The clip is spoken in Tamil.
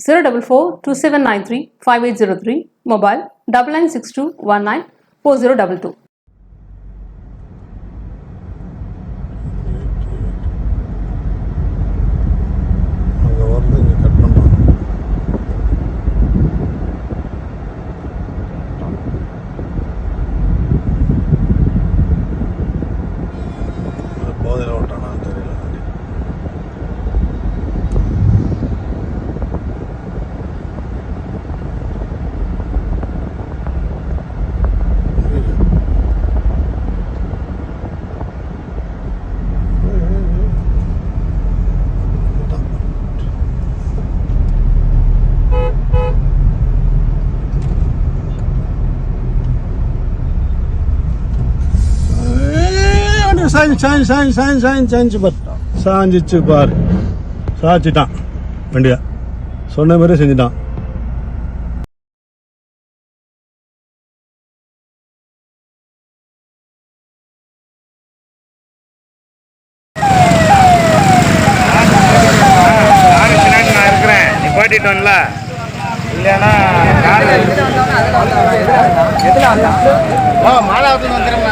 zero double four two seven nine three five eight zero three mobile double nine six two one nine four zero double two அங்கே சாஞ்சி சாஞ்சி சாஞ்சி சாஞ்சி சாஞ்சி சாஞ்சி பார்த்துட்டான் சாஞ்சிச்சு பாரு சாய்ச்சிட்டான் வண்டியா சொன்ன மாதிரி செஞ்சுட்டான் நிப்பாட்டிட்டோம்ல இல்லைன்னா மாலாவத்தில் வந்துடுங்களா